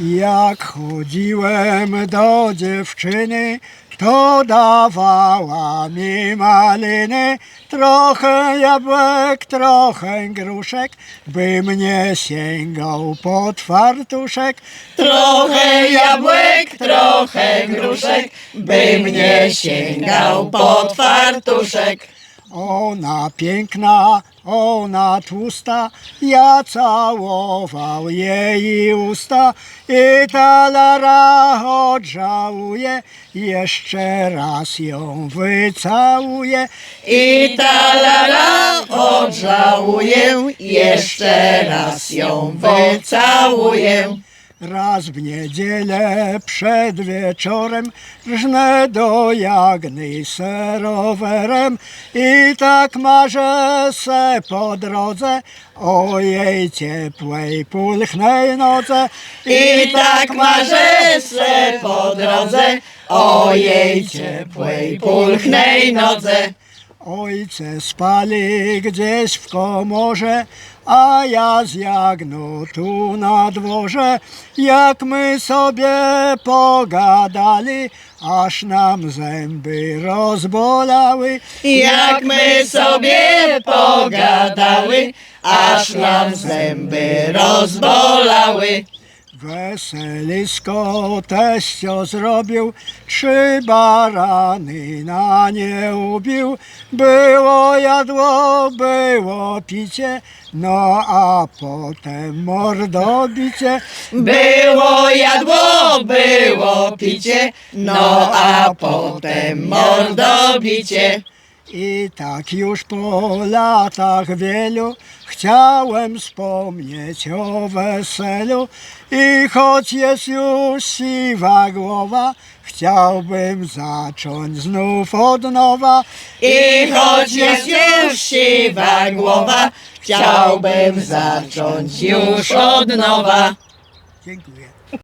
Jak chodziłem do dziewczyny, to dawała mi maliny, trochę jabłek, trochę gruszek, by mnie sięgał pod fartuszek. Trochę jabłek, trochę gruszek, by mnie sięgał pod fartuszek. Ona piękna, ona tłusta, ja całował jej usta i ta lara odżałuje, jeszcze raz ją wycałuję. I ta lala odżałuję, jeszcze raz ją wycałuję. Raz w niedzielę przed wieczorem żnę do Jagny se rowerem i tak marzę se po drodze o jej ciepłej, pulchnej nodze. I tak marzę se po drodze o jej ciepłej, pulchnej nodze. Ojce spali gdzieś w komorze, a ja z tu na dworze. Jak my sobie pogadali, aż nam zęby rozbolały. Jak my sobie pogadały, aż nam zęby rozbolały. Weselisko teścio zrobił, trzy barany na nie ubił. Było jadło, było picie, no a potem mordobicie. Było jadło, było picie, no a potem mordobicie. I tak już po latach wielu chciałem wspomnieć o weselu i choć jest już siwa głowa, chciałbym zacząć znów od nowa. I choć jest już siwa głowa, chciałbym zacząć już od nowa. Dziękuję.